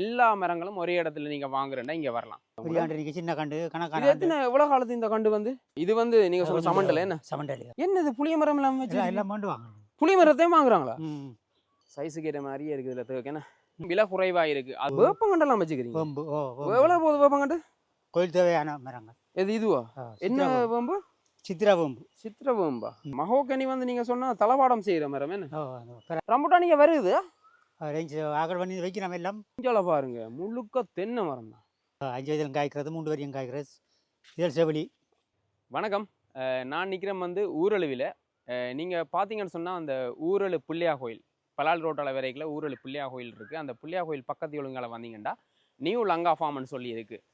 எல்லா மரங்களும் ஒரே இடத்துல நீங்க வாங்குறேன்னா இங்க வரலாம். சின்ன கண்டு கணக்கான எத்தனை எவ்வளவு காலத்து இந்த கண்டு வந்து? இது வந்து நீங்க சொல்ற சமண்டல என்ன? சமண்டல். என்னது புளிய மரம் எல்லாம் வச்சு எல்லாம் வாங்க புளிய மரத்தையும் வாங்குறாங்களா? சைஸுக்கு ஏற்ற மாதிரியே இருக்குது இதுல தேக்கு என்ன விலை குறைவா இருக்கு அது வேப்பங்கண்டெல்லாம் வச்சுக்கிறீங்க. எவ்வளவு போகுது வேப்பங்கண்டு கோயில் தேவையான மரங்கள். எது இதுவா? என்ன வேம்பு. சித்ரா வேம்பு. சித்திர வேம்பா? மகோகனி வந்து நீங்க சொன்னா தளவாடம் செய்யற மரம் என்ன? ரம்புட்டா நீங்க வருது. ரேஞ்ச் ஆகல் பண்ணி வைக்கிறோம் எல்லாம். இஞ்சால பாருங்க முழுக்க தென்னை மரம் தான். அஞ்சு வயதிலும் காய்க்கிறது மூன்று வரையும் காய்க்கிறது. இதழ் செவலி. வணக்கம். நான் நிற்கிறேன் வந்து ஊரழுவில். நீங்கள் பார்த்தீங்கன்னு சொன்னால் அந்த ஊரழு புள்ளியா கோயில் பலால் ரோட்டால வரைக்கில் ஊரழு புள்ளியா கோயில் இருக்குது அந்த புள்ளியா கோயில் பக்கத்து ஒழுங்கால வந்தீங்கன்னா நியூ லங்கா ஃபார்ம்னு சொல்லி இருக்குது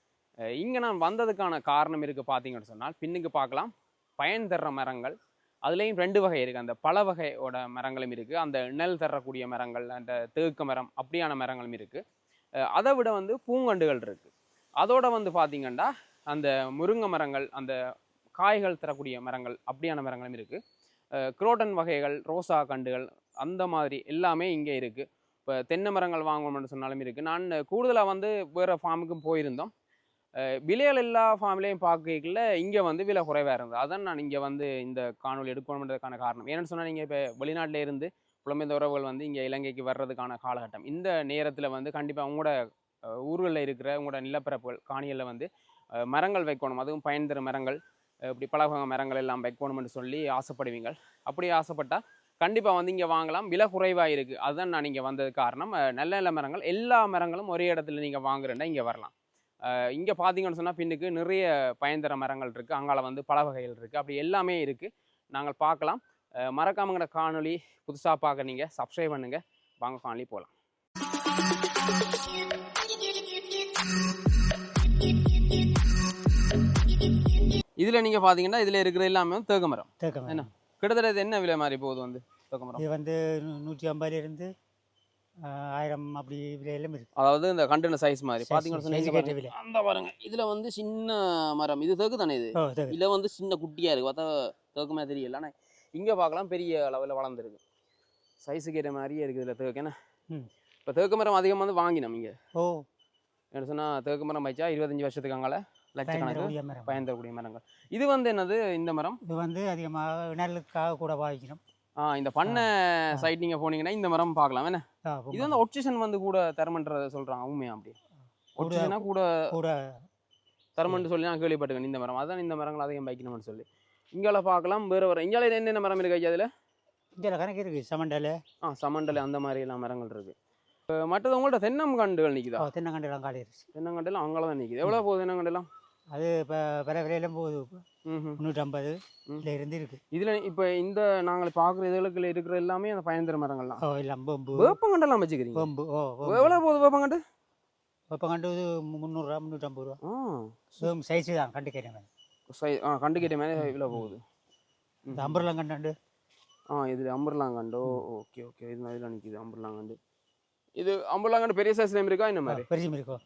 இங்கே நான் வந்ததுக்கான காரணம் இருக்குது பார்த்தீங்கன்னு சொன்னால் பின்னுக்கு பார்க்கலாம். பயன் தர்ற மரங்கள் அதுலேயும் ரெண்டு வகை இருக்குது அந்த பல வகையோட மரங்களும் இருக்குது அந்த நெல் தரக்கூடிய மரங்கள் அந்த தேக்க மரம் அப்படியான மரங்களும் இருக்குது அதை விட வந்து பூங்கண்டுகள் இருக்குது அதோட வந்து பார்த்தீங்கன்னா அந்த முருங்கை மரங்கள் அந்த காய்கள் தரக்கூடிய மரங்கள் அப்படியான மரங்களும் இருக்குது குரோட்டன் வகைகள் ரோசா கண்டுகள் அந்த மாதிரி எல்லாமே இங்கே இருக்குது இப்போ தென்னை மரங்கள் வாங்கணும்னு சொன்னாலும் இருக்குது நான் கூடுதலாக வந்து வேறு ஃபார்முக்கும் போயிருந்தோம். விலைகள் எல்லா ஃபார்ம்லேயும் பார்க்கல இங்கே வந்து விலை குறைவாக இருந்தது. அதான் நான் இங்கே வந்து இந்த காணொலி எடுக்கணுன்றதுக்கான காரணம். ஏன்னு சொன்னால் நீங்கள் இப்போ வெளிநாட்டில் இருந்து புலம்பெயர்ந்த உறவுகள் வந்து இங்கே இலங்கைக்கு வர்றதுக்கான காலகட்டம். இந்த நேரத்தில் வந்து கண்டிப்பாக உங்களோட ஊர்களில் இருக்கிற உங்களோட நிலப்பரப்புகள் காணிகளில் வந்து மரங்கள் வைக்கணும். அதுவும் பயன் தரும் மரங்கள் இப்படி பல வகை மரங்கள் எல்லாம் வைக்கணும்னு சொல்லி ஆசைப்படுவீங்க அப்படி ஆசைப்பட்டால் கண்டிப்பாக வந்து இங்கே வாங்கலாம். விலை குறைவாக இருக்குது அதுதான் நான் இங்கே வந்தது காரணம். நல்ல நல்ல மரங்கள் எல்லா மரங்களும் ஒரே இடத்துல நீங்கள் வாங்குறேன்னா இங்கே வரலாம். இங்கே பார்த்தீங்கன்னு சொன்னால் பின்னுக்கு நிறைய பயன்தர மரங்கள் இருக்குது அங்கால வந்து பல வகைகள் இருக்குது அப்படி எல்லாமே இருக்குது நாங்கள் பார்க்கலாம். மறக்காமங்கிற காணொளி புதுசாக பார்க்க நீங்கள் சப்ஸ்கிரைப் பண்ணுங்கள் வாங்க காணொலி போகலாம் இதில் நீங்கள் பார்த்தீங்கன்னா இதில் இருக்கிற எல்லாமே தேக்கு மரம். தேக்க மரம். என்ன? கிட்டத்தட்ட என்ன விலை மாதிரி போகுது வந்து தேக்கு மரம்? இது வந்து நூற்றி ஐம்பதுலேருந்து ஆயிரம் அப்படி விலையிலும் இருக்கு. அதாவது இந்த கண்டின சைஸ் மாதிரி. Size, பார்த்தீங்கன்னு. அந்த பாருங்க இதில் வந்து சின்ன மரம். இது தேக்கு தானே இது? தேக்கு. இதில் வந்து சின்ன குட்டியாக இருக்குது பார்த்தா தேக்குமே தெரியல. ஆனால் இங்கே பார்க்கலாம் பெரிய அளவில் வளர்ந்துருக்கு. சைஸுக்கு ஏற்ற மாதிரியே இருக்குது இதில் தேக்கு. என்ன. இப்போ தேக்கு மரம் அதிகமாக வந்து வாங்கினோம் இங்கே. ஓ. என்ன சொன்னால் தேக்கு மரம் வச்சா இருபத்தஞ்சி வருஷத்துக்கு அங்கால லட்சக்கணக்கு பயன் தரக்கூடிய மரங்கள். இது வந்து என்னது இந்த மரம்? இது வந்து அதிகமாக நெல்லுக்காக கூட பாவிக்கணும் ஆ இந்த பண்ணை. சைட் நீங்கள் போனீங்கன்னா இந்த மரம் பார்க்கலாம். என்ன? இது வந்து ஒப்சிஷன் வந்து கூட தரமன்றதை சொல்கிறாங்க உண்மையா அப்படி? ஒப்சிஷனாக கூட கூட தரமன்னு சொல்லி நான் கேள்விப்பட்டிருக்கேன் இந்த மரம். அதான் இந்த மரங்கள் அதிகம் வைக்கணும்னு சொல்லி. இங்கால பார்க்கலாம் வேறு வேறு. இங்கால என்னென்ன மரம் இருக்கு ஐயா அதில் இதில் கணக்கு இருக்குது சமண்டல். ஆ சமண்டலை அந்த மாதிரி எல்லாம் மரங்கள் இருக்கு. மற்றது உங்கள்ட்ட தென்னம் கண்டுகள் நிற்குதா ஓ தென்னங்கண்டெல்லாம் காலி இருந்துச்சு தென்னங்கண்டெல்லாம் அங்கே தான் நிற்குது எவ்வளோ போகுது தென்னங்கண்டெல்லாம் அது இப்போ பிற விலையிலும் போகுது ம். முந்நூற்றம்பது. இதில் இருந்து இருக்கு இதில் இப்போ இந்த நாங்கள் பார்க்குற இதுகளுக்குள்ள இருக்கிற எல்லாமே அந்த பயன்தர மரங்கள் தான் ஓ எல்லாம் பொம்பு வேப்பங்கண்டெல்லாம் வச்சுக்கிறீங்க? பொம்பு ஓ எவ்வளோ போகுது வேப்பங்கண்டு? இப்போ கண்டு இது முந்நூறுரூவா முந்நூற்றம்பது ரூபா. ஆ. சேம் சைஸு தான் கண்டு கேட்டேன் சை ஆ கண்டுக்கிட்ட மேலே இவ்வளோ போகுது. இந்த அம்பர்லாம் கண்டாண்டு ஆ இது அம்பர்லாங்கண்டோ. Okay okay. இது மாதிரி நிற்கிது அம்பர்லாங்கண்டு. இது அம்பர்லாங்கண்டு பெரிய சைஸ் நேம் இருக்கா இந்த மாதிரி? பெருசும் இருக்கும்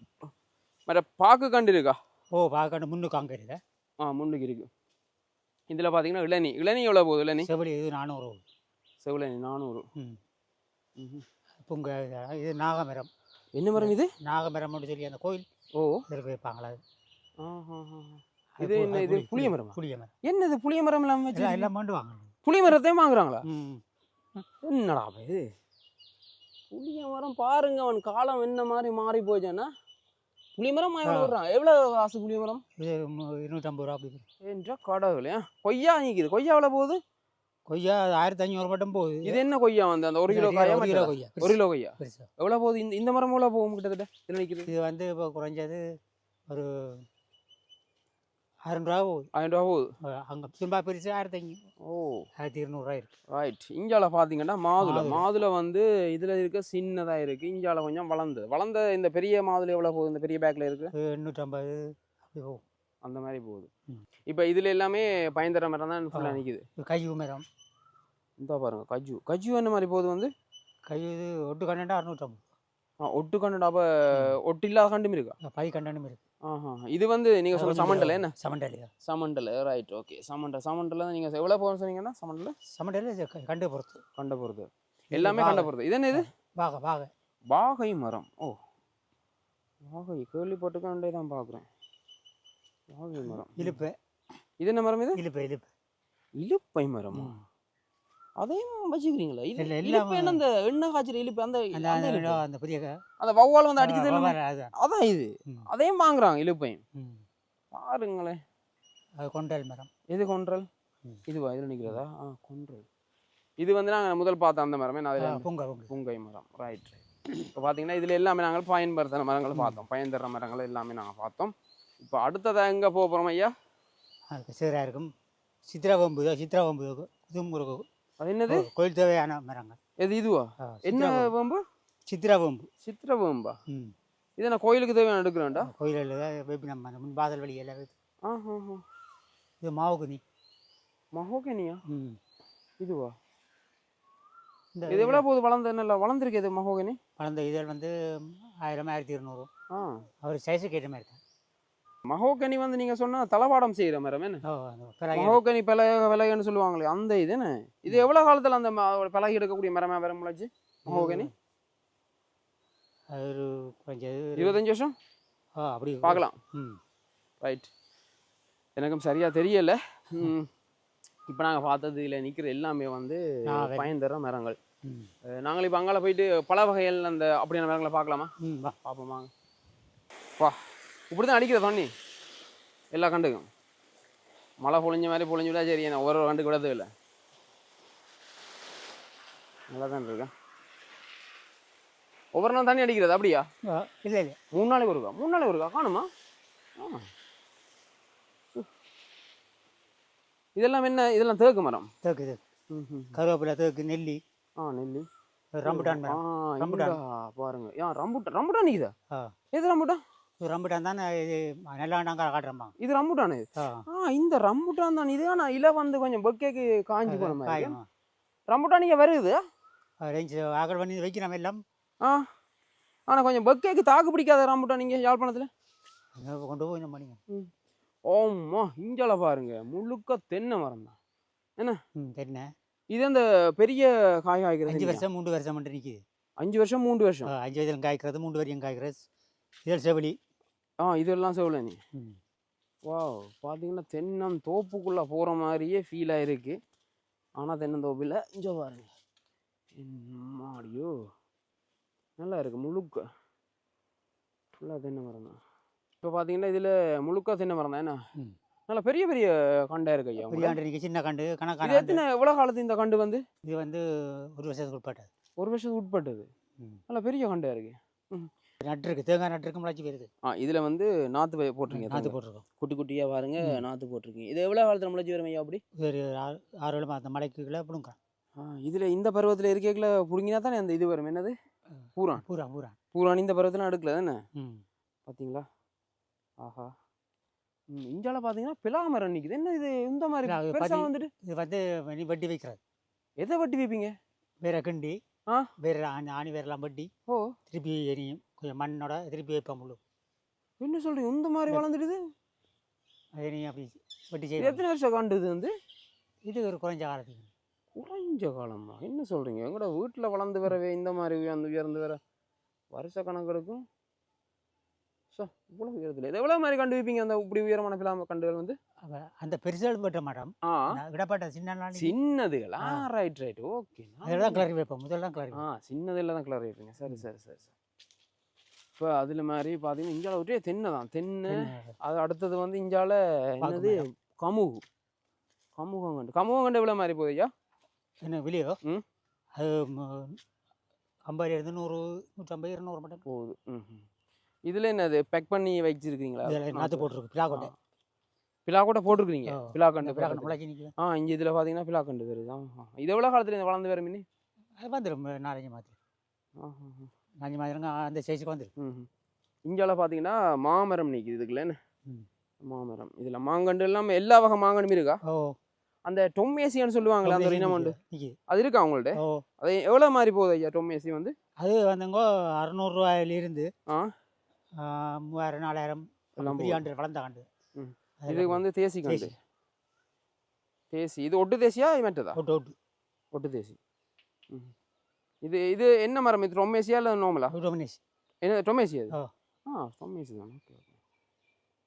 மற்ற பாக்கு கண்டு இருக்கா? ஓ பார்க்கண்டு முன்னுக்கு அங்கே இருக்கு ஆ முன்னுக்கு இருக்கு. இதில் பார்த்தீங்கன்னா இளநீ. இளநீ எவ்வளோ போகுது இளநீ? செவலி இது நானூறு. செவிலனி நானூறு. புங்க இது நாகமரம். என்ன மரம் இது? நாகமரம்னு சொல்லி அந்த கோயில் ஓ. இதற்கு வைப்பாங்களா இது என்ன இது புளி- புளிய மரமா? புளிய மரம். என்னது புளிய மரம் எல்லாம் வச்சு? எல்லாம் கொண்டு வாங்க புளிய மரத்தையும் வாங்குறாங்களா? என்னடா இது? புளிய மரம் பாருங்க அவன் காலம் என்ன மாதிரி மாறி போச்சுன்னா புளிய மரம் எவ்வளோ விடுறான். எவ்வளோ காசு புளிய மரம் இது மு- இருநூற்றம்பது ரூபா அப்படி. என்றா கடவுளே கொய்யா நிற்கிது கொய்யா எவ்வளோ போகுது? கொய்யா ஆயிரத்தி ஐநூறு மட்டும் போகுது. இது என்ன கொய்யா வந்து? அந்த ஒரு கிலோ காயா ஒரு கிலோ? கொய்யா. ஒரு கிலோ கொய்யா? எவ்வளோ போகுது? இந்த இந்த மரம் எவ்வளோ போகும் கிட்டத்தட்ட இதில் நிற்கிது இது வந்து இப்போ குறைஞ்சது ஒரு ரூபா போகுது ஆயிரம் ரூபா போகுது அங்கே திரும்ப பெருசு ஆயிரத்தி ஐநூறு ஓ ஆயிரத்தி இருநூறுவா இருக்கு ரைட் இஞ்சால பார்த்தீங்கன்னா மாதுளை மாதுளை. வந்து இதில் இருக்க சின்னதாக இருக்குது இஞ்சால கொஞ்சம் வளர்ந்தது வளர்ந்த இந்த பெரிய மாதுளை எவ்வளோ போகுது இந்த பெரிய பேக்கில் இருக்குது எண்ணூற்றம்பது அப்படி போகும் அந்த மாதிரி போகுது. இப்போ இதில் எல்லாமே பயன்தர மரம் தான் ஃபுல்லாக. நிற்கிது கையு மரம் இந்த பாருங்க கஜு கஜு என்ன மாதிரி போகுது வந்து கை இது ஒட்டு கண்டா அறுநூற்றம்பது ஆ ஒட்டு கண்டு அப்போ ஒட்டு இல்லாத கண்டும் இருக்கா பை கண்டனும் இருக்கு இது வந்து நீங்கள் சொல்ல சமண்டல என்ன? சமண்டலியா? சமண்டல் ரைட் ஓகே சமண்டல். சமண்டல் நீங்கள் எவ்வளோ போகணும்னு சொன்னீங்கன்னா சமண்டல்? சமண்டல கண்டு பொறுத்து. கண்ட பொறுத்து. எல்லாமே கண்ட பொறுத்து. இது என்ன இது வாக. வாக பாகை மரம். ஓ. வாகை கேள்விப்பட்டுக்காண்டே தான் பார்க்குறேன் வாகை மரம். இழுப்பு இது என்ன மரம் இது? இழுப்பு இழுப்பு இலுப்பை மரமா. அதையும் வச்சுக்கிறீங்களா? இது எல்லாம் என்ன அந்த எண்ணெய் காய்ச்சல் இலுப்பு அந்த அந்த அந்த அந்த வௌவால் வந்து அதுதான் அதான் இது. அதையும் வாங்குறாங்க இலுப்பையும் ம். பாருங்களேன் அது கொண்டல் மரம். எது கொன்றல். இதுவா இதுல நிக்கிறதா ஆ கொன்றல். இது வந்து நாங்க முதல் பார்த்த அந்த மரமே நான் அதில் பூங்கா பூங்கா. மரம். ரைட் இப்போ பார்த்தீங்கன்னா இதில் எல்லாமே நாங்கள் பயன்படுத்துகிற மரங்கள் பார்த்தோம். பயன் தர்ற மரங்கள் எல்லாமே நாங்கள் பார்த்தோம். இப்போ அடுத்ததாக எங்கே போக போகிறோம் ஐயா? சீராக இருக்கும். சித்ரா வம்பு சித்ரா வம்பு இதுவும் ஒரு அது என்னது? கோயில் தேவையான மரங்கள். எது இதுவா? என்ன சித்ரா வம்பு. வேம்பு? சித்ரா வம்பு. சித்திர வேம்பா? ம். இதை நான் கோயிலுக்கு தேவையான எடுக்கிறேன்டா. கோயிலில் வேப்பி நம்ம முன் வாசல் வழி எல்லாம் இது மாவுக்குனி மகோகனியா? ம். இதுவா? இந்த இது எவ்வளோ போகுது? வளர்ந்து நல்லா வளர்ந்துருக்கு இது மகோகனி? வளர்ந்த இதழ் வந்து ஆயிரம் ஆயிரத்தி இருநூறு. ஆ. அவர் சைஸுக்கு ஏற்ற மாதிரி மகோகனி வந்து நீங்கள் சொன்னால் தளவாடம் செய்கிற மரம் என்ன? மகோகனி பலக விலகுன்னு சொல்லுவாங்களே அந்த இது என்ன? இது எவ்வளோ காலத்தில் அந்த பலகை எடுக்கக்கூடிய மரமாக வர முளைச்சு? மகோகனி? ஒரு கொஞ்சம் இருபத்தஞ்சு வருஷம்? அப்படி பார்க்கலாம். ரைட் எனக்கும் சரியாக தெரியல. இப்போ நாங்கள் பார்த்தது இதில் நிற்கிற எல்லாமே வந்து பயன் தர மரங்கள். நாங்கள் இப்போ அங்கால போயிட்டு பல வகைகள் அந்த அப்படியான மரங்களை பார்க்கலாமா? பார்ப்போமா வா. இப்படி தான் அடிக்கிற தண்ணி எல்லா கண்டுக்கும். மழை பொழிஞ்ச மாதிரி பொழிஞ்சு விட்டா சரி நான் ஒரு கண்டு விடவே இல்லை. நல்லா தான் இருக்கேன் ஒவ்வொரு நாள் தண்ணி அடிக்கிறது அப்படியா? இல்லை இல்லை. மூணு நாளைக்கு ஒருக்கா? மூணு நாளைக்கு ஒருக்கா? காணுமா. இதெல்லாம் என்ன? இதெல்லாம் தேக்கு மரம். தேக்கு தேக்கு. கருவேப்பிலை தேக்கு நெல்லி. ஆ நெல்லி. Rambutan rambutan. பாருங்க. ஏன் ரம்புட்டான் ரம்புட்டான் நிக்குதா எது ரம்புட்டான் இது ரம்புட்டான் தானே இது நல்லாண்டாங்க காட்டுறம்மா இது ரம்புட்டான்? ஆ. இந்த ரம்புட்டான் தான் இது ஆனா இல வந்து கொஞ்சம் பொக்கேக்கு காஞ்சி போன ரம்புட்டான் நீங்க வருது ரேஞ்சு ஆகல் பண்ணி வைக்கிறோம் எல்லாம் ஆ. கொஞ்சம் பொக்கேக்கு தாக்கு பிடிக்காத ரம்புட்டான் நீங்க யாழ்ப்பாணத்துல? கொண்டு போய் மணிங்க ஓம்மா இங்கால பாருங்க. முழுக்க தென்னை மரம் தான். ம் தெரிண்ணே இது அந்த பெரிய காய் காய்க்கிறது அஞ்சு? வருஷம் மூன்று வருஷம் மட்டும் நிற்கிது அஞ்சு வருஷம் மூன்று வருஷம். அஞ்சு வயதிலும் காய்க்கிறது மூன்று வரையும் காய்க்கிறது. இதழ் செவிலி. ஆ இதெல்லாம் செவல நீ ம். வாவ்! பார்த்தீங்கன்னா தென்னம் தோப்புக்குள்ளே போகிற மாதிரியே ஃபீல் ஆயிருக்கு. ஆனால் தென்னந்தோப்பில் இங்கே பாருங்க. மாடியோ நல்லா இருக்கு. முழுக்க. ஃபுல்லாக தென்னை மரம் தான். இப்போ பார்த்தீங்கன்னா இதில் முழுக்க தென்னை மரம் தான். என்ன? ம். நல்லா பெரிய பெரிய கண்டா இருக்கு ஐயா பெரிய. ஆண்டு நிற்க சின்ன கண்டு கணக்கான எத்தனை எவ்வளோ காலத்து இந்த கண்டு வந்து? இது வந்து ஒரு வருஷத்துக்கு உட்பட்டது. ஒரு வருஷத்துக்கு உட்பட்டது. ம். நல்லா பெரிய கண்டா இருக்கு. நட்டு இருக்கு. தேங்காய் நட்டு இருக்கு முளைச்சி வருது ஆ இதில் வந்து நாற்று போய் போட்டிருக்கீங்க நாற்று. போட்டிருக்கோம். குட்டி குட்டியாக பாருங்க. நாற்று போட்டிருக்கீங்க. இது எவ்வளோ காலத்தில் முளைச்சி வரும் ஐயா அப்படி? ஒரு ஆறு ஆறு ஏழு மாதம். மலைக்கு கீழே பிடுங்கிறோம் ஆ இதில் இந்த பருவத்தில் இருக்கேக்கில் பிடுங்கினா தானே அந்த இது வரும். என்னது? பூரான். பூரா பூரா. பூரான் இந்த பருவத்தில் அடுக்கல தானே? ம். பார்த்தீங்களா ஆஹா. இஞ்சால பார்த்தீங்கன்னா பிலா மரம் நிற்குது என்ன இது? இந்த மாதிரி பெருசாக வந்துட்டு? இது வந்து வட்டி வைக்கிறது. எதை வட்டி வைப்பீங்க? வேற கிண்டி ஆ. வேற ஆணி ஆணி வேறெல்லாம் வட்டி. ஓ. திருப்பி எரியும். கொஞ்சம் மண்ணோட திருப்பி வைப்போம் முழு என்ன சொல்றீங்க? இந்த மாதிரி வளர்ந்துடுது? அதை நீ அப்படி வட்டி செய்ய எத்தனை வருஷம் கண்டு இது வந்து? இது ஒரு குறைஞ்ச காலத்துக்கு. குறைஞ்ச காலமா? என்ன சொல்றீங்க? எங்கட வீட்டில் வளர்ந்து வரவே இந்த மாதிரி உயர்ந்து உயர்ந்து வர வருஷ கணக்கு எடுக்கும். ஸோ இவ்வளோ உயரத்தில். இது எவ்வளோ மாதிரி கண்டு வைப்பீங்க அந்த இப்படி உயரமான பிலாம கண்டுகள் வந்து? அந்த பெருசாலும் பெற்ற மாட்டோம். ஆ. விடப்பட்ட சின்ன சின்னதுகளா? ஆ. ரைட் ரைட் ஓகே அதில் தான் கிளறி வைப்போம். முதல்ல தான் கிளறி ஆ சின்னதில் தான் கலர் வைப்பீங்க. சரி சரி சரி சரி. இப்போ அதில் மாதிரி பார்த்தீங்கன்னா இஞ்சால ஒரே தென்னை தான். தென்னை அது அடுத்தது வந்து இஞ்சால என்னது. கமுகு. கமுகங்கண்டு. கமுகங்கண்டு எவ்வளோ மாதிரி போகுது ஐயா? என்ன வெளியோ ம். அது ஐம்பது நூறு நூற்றம்பது இருநூறு மட்டும். போகுது. ம் இதில் என்னது? பேக் பண்ணி வச்சிருக்கீங்களா? நாற்று போட்டிருக்கு. பிளாக்கொட்டை ஆ. பிளாக்கொட்டை பக்கத்துல. முளைச்சி நிற்கும் ஆ இங்கே இதில் பார்த்தீங்கன்னா பிலாக்கண்டு வருது ஆ இது எவ்வளோ காலத்தில் வளர்ந்து வர மீன் அது வந்துடும் நாலஞ்சு மாதம் நாலஞ்சு மாதம் அந்த சைஸுக்கு வந்துடும் ம் இங்கால பார்த்தீங்கன்னா மாமரம் நிற்கிது இதுக்குள்ள என்ன? ம். மாமரம். இதில் மாங்கண்டு இல்லாமல் எல்லா வகை மாங்கண்டும் இருக்கா? ஓ. அந்த டொம்மேசியான்னு சொல்லுவாங்களே அந்த ஒரு இனம் உண்டு நிற்கிது அது இருக்கா உங்கள்ட்ட? ஓ. அது எவ்வளோ மாதிரி போகுது ஐயா டொம்மேசி வந்து? அது வந்துங்கோ அறநூறுவாயிலிருந்து ஆ. மூவாயிரம் நாலாயிரம். ஆண்டு வளர்ந்த ஆண்டு. இதுக்கு வந்து தேசி. கண்டு தேசி. இது ஒட்டு தேசியா மற்றதா? அவுட்டு அவுட்டு ஒட்டு தேசி. ம். இது இது என்ன மரம்? இது டொம்மேசியா இல்லை நோமலா மணிஷ் என்ன டொமேசி அது? ஆ. ஸ்டொம்மேசி தான். Okay okay.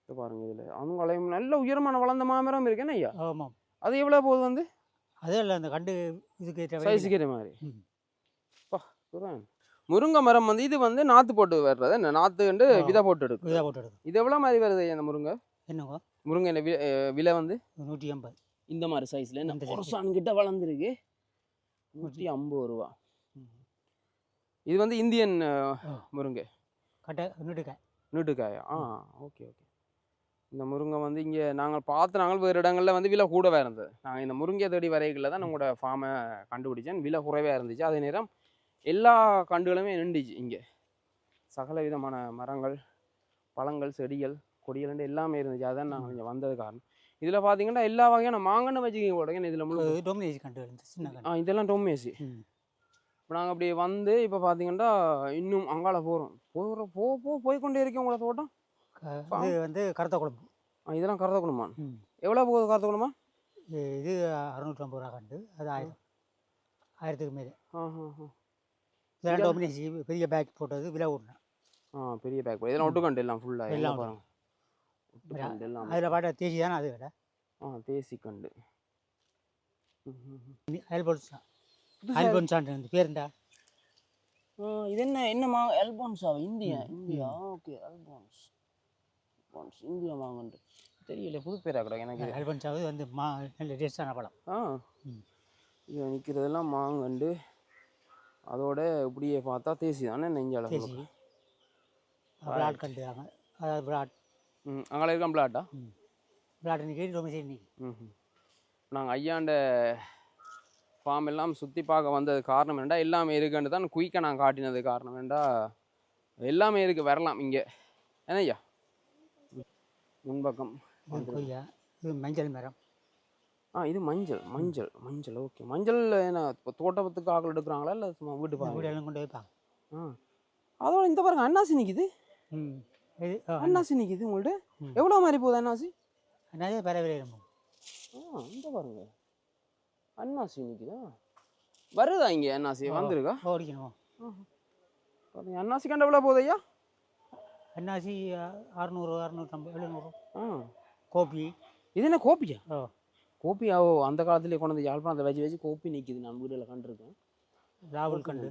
இது பாருங்க இதில். அவங்களையும் நல்ல உயரமான வளர்ந்த மாமரம் இருக்கு. என்ன ஐயா? ஆமாம் அது எவ்வளோ போகுது வந்து? அதே இல்லை அந்த கண்டு இதுக்கு. சைஸுக்கு ஏற்ற மாதிரி. பா குரான். முருங்கை மரம் வந்து இது வந்து நாற்று போட்டு வர்றது. என்ன நாற்றுண்டு ஆ. விதை போட்டு எடுக்கும். இதாக போட்டு எடுக்கும். இது எவ்வளோ மாதிரி வருது ஐயா இந்த முருங்கை? என்னங்க? முருங்கை அஹ் விலை வந்து? நூற்றி எண்பது இந்த மாதிரி சைஸில் என்ன கிட்ட வளர்ந்துருக்கு. நூற்றி ஐம்பது ரூபா. இது வந்து இந்தியன். முருங்கை. கட்டை நூட்டுக்காய். நீட்டுக்காயா? ஆ ஓகே ஓகே. இந்த முருங்கை வந்து இங்கே நாங்கள் பார்த்து நாங்கள் வேறு இடங்களில் வந்து விலை கூடவே இருந்தது. நாங்கள் இந்த முருங்கை தேடி வரைகளில் தான் நம்மளோட ஃபார்மை கண்டுபிடிச்சேன். விலை குறைவாக இருந்துச்சு. அதே நேரம் எல்லா கண்டுகளுமே நின்றுச்சு இங்கே. சகல விதமான மரங்கள் பழங்கள் செடிகள் கொடிகள் எல்லாமே இருந்துச்சு. அதான் நாங்கள் இங்கே வந்தது காரணம். இதில் பார்த்தீங்கன்னா எல்லா வகையான மாங்கன்னு வச்சுக்கிங்க. கூட இதில் முழு டொமினேஜ் கண்டு சின்ன ஆ இதெல்லாம் ம். இப்போ நாங்கள் அப்படி வந்து இப்போ பார்த்தீங்கன்னா இன்னும் அங்கால போகிறோம் போகிற போ போ போய்க்கொண்டே இருக்கேன் உங்களை தோட்டம்? இது வந்து கருத்த குழம்பு ஆ இதெல்லாம் கருதக்கணுமா ம். எவ்வளோ போகுது கருதக்கணுமா இது- இது அறுநூற்றம்பது ரூபா கண்டு. அது ஆயிரம். ஆயிரத்துக்கு மேலே. இதெல்லாம் டொமினேஜ் பெரிய பேக் போட்டது விலை விடணும் ஆ பெரிய பேக் இதெல்லாம் ஒட்டுக்கண்டு எல்லாம் ஃபுல்லாக எல்லாம் பாருங்க. ஒட்டுக்கண்டு எல்லாம். அதில் பாட்ட தேசி தானே அது விட ஆ தேசி கண்டு ம், ம், ம். அயல்போன்ஸ் தான் புதுசா அயல்போன்ஸ் இந்த? பேருண்டா இது என்ன என்னமா எல்போன்ஸா இந்தியா? ம், India? Okay Alphonse Alphonse India மாங்கன்று தெரியல புது பேரா கூட எனக்கு. அயல்போன்ஸாவது வந்து மா நல்ல டேஸ்டான பழம். ஆ. இது நிற்கிறதெல்லாம் மாங்கண்டு. அதோட இப்படியே பார்த்தா தேசி தானே நெஞ்சால தேசி. பிளாட் கண்டு தாங்க அதாவது பிளாட். ம் அங்கே இருக்கான் பிளாட்டா? பிளாட் இன்னைக்கு டொமினேஜ் இன்னைக்கு ம் நாங்கள் ஐயாண்ட ஃபார்ம் எல்லாம் சுற்றி பார்க்க வந்தது காரணம் என்னடா? எல்லாமே இருக்குன்னு தான் குயிக்காக நான் காட்டினது காரணம் என்னடா? எல்லாமே இருக்குது வரலாம் இங்கே. ஐயா முன்பக்கம். இது மஞ்சள் மரம். ஆ இது மஞ்சள் மஞ்சள் மஞ்சள் ஓகே. மஞ்சள் என்ன இப்போ தோட்டத்துக்கு ஆக்கள் எடுக்கிறாங்களா இல்லை சும்மா வீட்டு பாருங்க கொண்டு வைப்பாங்க. ஆ. அதோட இந்த பாருங்க அன்னாசி நிற்கிது ம். அன்னாசி. நிற்கிது உங்கள்ட்ட? ம். எவ்வளோ மாதிரி போகுது அன்னாசி? நிறைய இருக்கும் ஆ இந்த பாருங்க. அன்னாசி நிற்கிதா வருதா இங்கே அன்னாசி. வந்திருக்கா? ஓடிக்கணும். பாருங்க அன்னாசி கண்ட எவ்வளோ போகுது ஐயா அன்னாசி அறுநூறு அறுநூற்றம்பது எழுநூறு. ஆ. கோபி. இது என்ன கோப்பியா ஓ கோப்பி ஓ அந்த காலத்துலேயே கொண்டு வந்து யாழ்ப்பாணத்தை வச்சு வச்சு கோப்பி நிற்கிது நான் வீடியோவில் கண்டிருக்கேன். ராகுல் கண்டு.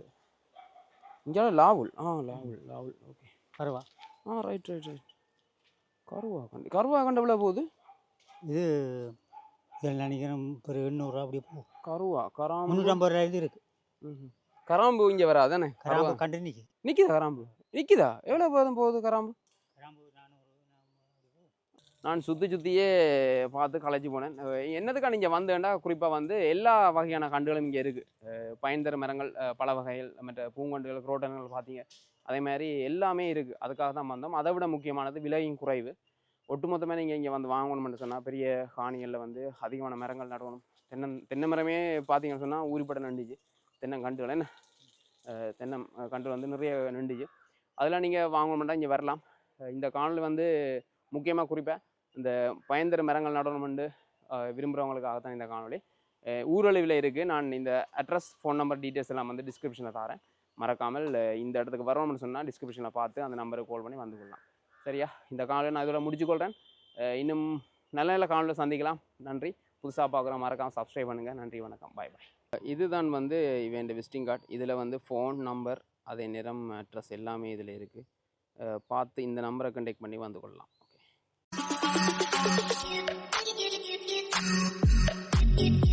இங்கே லாவுல். ஆ லாவுல் லாவுல் ஓகே. பருவா ஆ ரைட் ரைட் ரைட் கருவா கண்டு கருவா கண்டு எவ்வளோ போகுது? இது இதில் நினைக்கிறேன் ஒரு எண்ணூறுரூவா அப்படி போகும். கருவா கராம்பு? முந்நூற்றம்பது ரூபா இது இருக்கு. கராம்பு இங்கே வராதானே? கராம்பு கண்டு நிற்கி நிற்கிதா கராம்பு? நிற்கிதா எவ்வளோ போதும் போகுது கராம்பு? நான் சுற்றி சுற்றியே பார்த்து களைச்சி போனேன். அஹ் என்னதுக்கா நீங்கள் வந்தேன்டா குறிப்பாக வந்து எல்லா வகையான கண்டுகளும் இங்கே இருக்குது பயன் தரும் மரங்கள் பல வகைகள் மற்ற பூங்கண்டுகள் குரோட்டன்கள் பார்த்தீங்க. அதே மாதிரி எல்லாமே இருக்குது அதுக்காக தான் வந்தோம். அதை விட முக்கியமானது விலையும் குறைவு. ஒட்டுமொத்தமாக நீங்கள் இங்கே வந்து வாங்கணும்னு சொன்னால் பெரிய காணிகளில் வந்து அதிகமான மரங்கள் நடணும். தென்னம் தென்னை மரமே பார்த்தீங்கன்னு சொன்னால் ஊரிப்பட நண்டுச்சு. தென்னங்கண்டுகள் என்ன? தென்னை தென்னம் கண்டு வந்து நிறைய நண்டுச்சு. அதெல்லாம் நீங்கள் வாங்கணும்னா இங்கே வரலாம். இந்த காணொலி வந்து முக்கியமாக குறிப்பாக இந்த பயந்தர மரங்கள் நடணும்னு விரும்புகிறவங்களுக்காக தான் இந்த காணொலி ஊரளவில் இருக்குது நான் இந்த அட்ரஸ் ஃபோன் நம்பர் டீட்டெயில்ஸ் எல்லாம் வந்து டிஸ்கிரிப்ஷனில் தரேன். மறக்காமல் இந்த இடத்துக்கு வரணும்னு சொன்னால் டிஸ்கிரிப்ஷனில் பார்த்து அந்த நம்பருக்கு கால் பண்ணி வந்து கொள்ளலாம். சரியா? இந்த காணொலி நான் இதோட முடிச்சுக்கொள்கிறேன் இன்னும் நல்ல நல்ல காணொலியில் சந்திக்கலாம். நன்றி. புதுசாக பார்க்குறோம் மறக்காமல் சப்ஸ்கிரைப் பண்ணுங்கள் நன்றி வணக்கம். பாய் பாய் இதுதான் வந்து இவன் விசிட்டிங் கார்டு இதில் வந்து ஃபோன் நம்பர் அதே நிறம் அட்ரஸ் எல்லாமே இதில் இருக்குது பார்த்து இந்த நம்பரை கண்டெக்ட் பண்ணி வந்து கொள்ளலாம். ஓகே